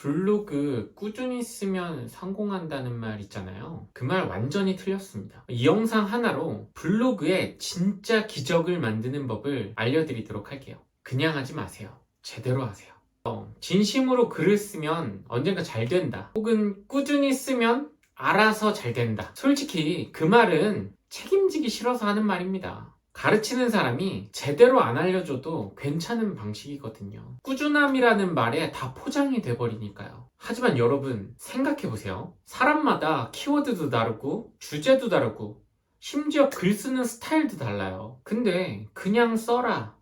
블로그 꾸준히 쓰면 성공한다는 말 있잖아요. 그 말 완전히 틀렸습니다. 이 영상 하나로 블로그에 진짜 기적을 만드는 법을 알려드리도록 할게요. 그냥 하지 마세요. 제대로 하세요. 어, 진심으로 글을 쓰면 언젠가 잘 된다. 혹은 꾸준히 쓰면 알아서 잘 된다. 솔직히 그 말은 책임지기 싫어서 하는 말입니다. 가르치는 사람이 제대로 안 알려줘도 괜찮은 방식이거든요. 꾸준함이라는 말에 다 포장이 돼버리니까요. 하지만 여러분 생각해보세요. 사람마다 키워드도 다르고 주제도 다르고 심지어 글 쓰는 스타일도 달라요. 근데 그냥 써라.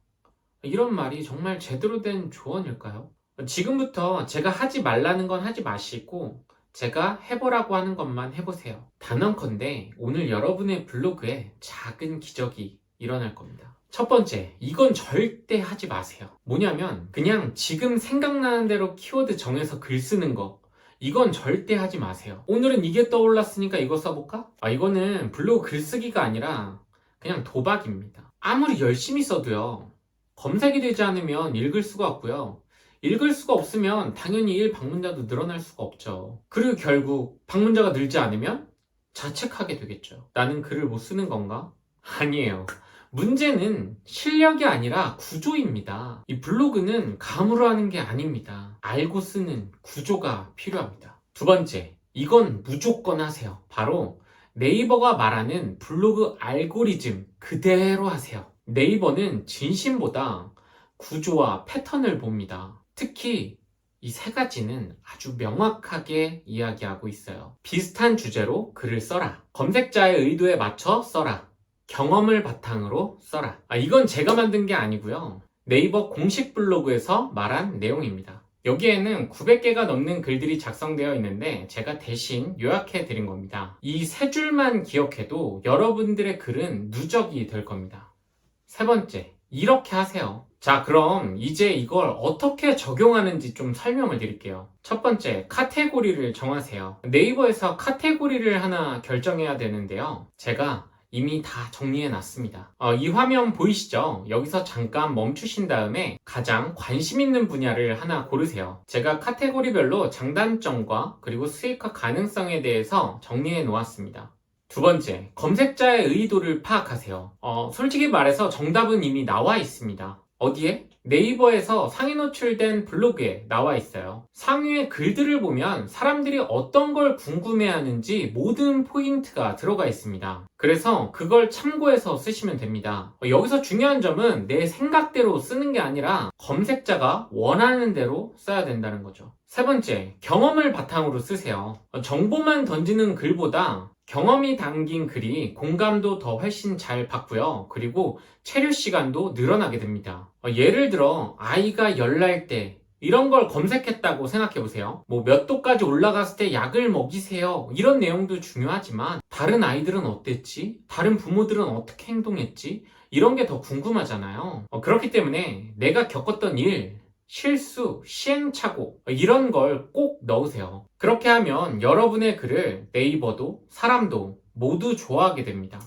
이런 말이 정말 제대로 된 조언일까요? 지금부터 제가 하지 말라는 건 하지 마시고 제가 해보라고 하는 것만 해보세요. 단언컨대 오늘 여러분의 블로그에 작은 기적이 일어날 겁니다. 첫 번째, 이건 절대 하지 마세요. 뭐냐면 그냥 지금 생각나는 대로 키워드 정해서 글 쓰는 거. 이건 절대 하지 마세요. 오늘은 이게 떠올랐으니까 이거 써볼까? 아, 이거는 블로그 글쓰기가 아니라 그냥 도박입니다. 아무리 열심히 써도요. 검색이 되지 않으면 읽을 수가 없고요. 읽을 수가 없으면 당연히 일 방문자도 늘어날 수가 없죠. 그리고 결국 방문자가 늘지 않으면 자책하게 되겠죠. 나는 글을 못 쓰는 건가? 아니에요. 문제는 실력이 아니라 구조입니다. 이 블로그는 감으로 하는 게 아닙니다. 알고 쓰는 구조가 필요합니다. 두 번째, 이건 무조건 하세요. 바로 네이버가 말하는 블로그 알고리즘 그대로 하세요. 네이버는 진심보다 구조와 패턴을 봅니다. 특히 이 세 가지는 아주 명확하게 이야기하고 있어요. 비슷한 주제로 글을 써라. 검색자의 의도에 맞춰 써라. 경험을 바탕으로 써라. 아, 이건 제가 만든 게 아니고요. 네이버 공식 블로그에서 말한 내용입니다. 여기에는 900개가 넘는 글들이 작성되어 있는데 제가 대신 요약해 드린 겁니다. 이 세 줄만 기억해도 여러분들의 글은 누적이 될 겁니다. 세 번째, 이렇게 하세요. 자, 그럼 이제 이걸 어떻게 적용하는지 좀 설명을 드릴게요. 첫 번째, 카테고리를 정하세요. 네이버에서 카테고리를 하나 결정해야 되는데요. 제가 이미 다 정리해 놨습니다. 어, 이 화면 보이시죠? 여기서 잠깐 멈추신 다음에 가장 관심 있는 분야를 하나 고르세요. 제가 카테고리별로 장단점과 그리고 수익화 가능성에 대해서 정리해 놓았습니다. 두 번째, 검색자의 의도를 파악하세요. 어, 솔직히 말해서 정답은 이미 나와 있습니다. 어디에? 네이버에서 상위 노출된 블로그에 나와 있어요. 상위의 글들을 보면 사람들이 어떤 걸 궁금해하는지 모든 포인트가 들어가 있습니다. 그래서 그걸 참고해서 쓰시면 됩니다. 어, 여기서 중요한 점은 내 생각대로 쓰는 게 아니라 검색자가 원하는 대로 써야 된다는 거죠. 세 번째, 경험을 바탕으로 쓰세요. 어, 정보만 던지는 글보다 경험이 담긴 글이 공감도 더 훨씬 잘 받고요. 그리고 체류 시간도 늘어나게 됩니다. 어, 예를 들어 아이가 열날 때 이런 걸 검색했다고 생각해 보세요. 뭐 몇 도까지 올라갔을 때 약을 먹이세요. 이런 내용도 중요하지만 다른 아이들은 어땠지? 다른 부모들은 어떻게 행동했지? 이런 게 더 궁금하잖아요. 어, 그렇기 때문에 내가 겪었던 일, 실수, 시행착오 이런 걸 꼭 넣으세요. 그렇게 하면 여러분의 글을 네이버도 사람도 모두 좋아하게 됩니다.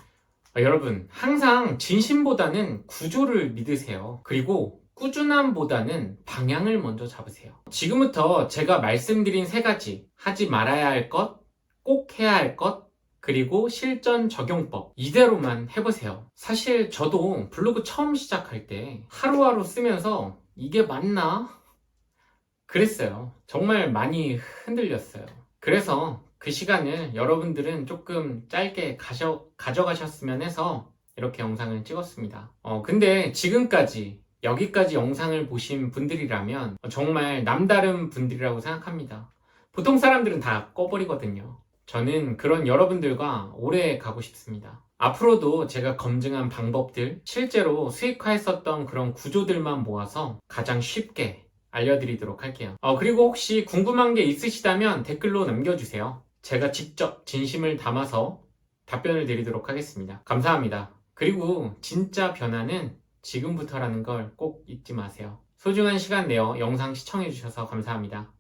어, 여러분 항상 진심보다는 구조를 믿으세요. 그리고 꾸준함보다는 방향을 먼저 잡으세요. 지금부터 제가 말씀드린 세 가지 하지 말아야 할 것, 꼭 해야 할 것, 그리고 실전 적용법 이대로만 해보세요. 사실 저도 블로그 처음 시작할 때 하루하루 쓰면서 이게 맞나? 그랬어요. 정말 많이 흔들렸어요. 그래서 그 시간을 여러분들은 조금 짧게 가져, 가져가셨으면 해서 이렇게 영상을 찍었습니다. 어, 근데 지금까지 여기까지 영상을 보신 분들이라면 정말 남다른 분들이라고 생각합니다. 보통 사람들은 다 꺼버리거든요. 저는 그런 여러분들과 오래 가고 싶습니다. 앞으로도 제가 검증한 방법들, 실제로 수익화했었던 그런 구조들만 모아서 가장 쉽게 알려드리도록 할게요. 어, 그리고 혹시 궁금한 게 있으시다면 댓글로 남겨주세요. 제가 직접 진심을 담아서 답변을 드리도록 하겠습니다. 감사합니다. 그리고 진짜 변화는 지금부터라는 걸 꼭 잊지 마세요. 소중한 시간 내어 영상 시청해주셔서 감사합니다.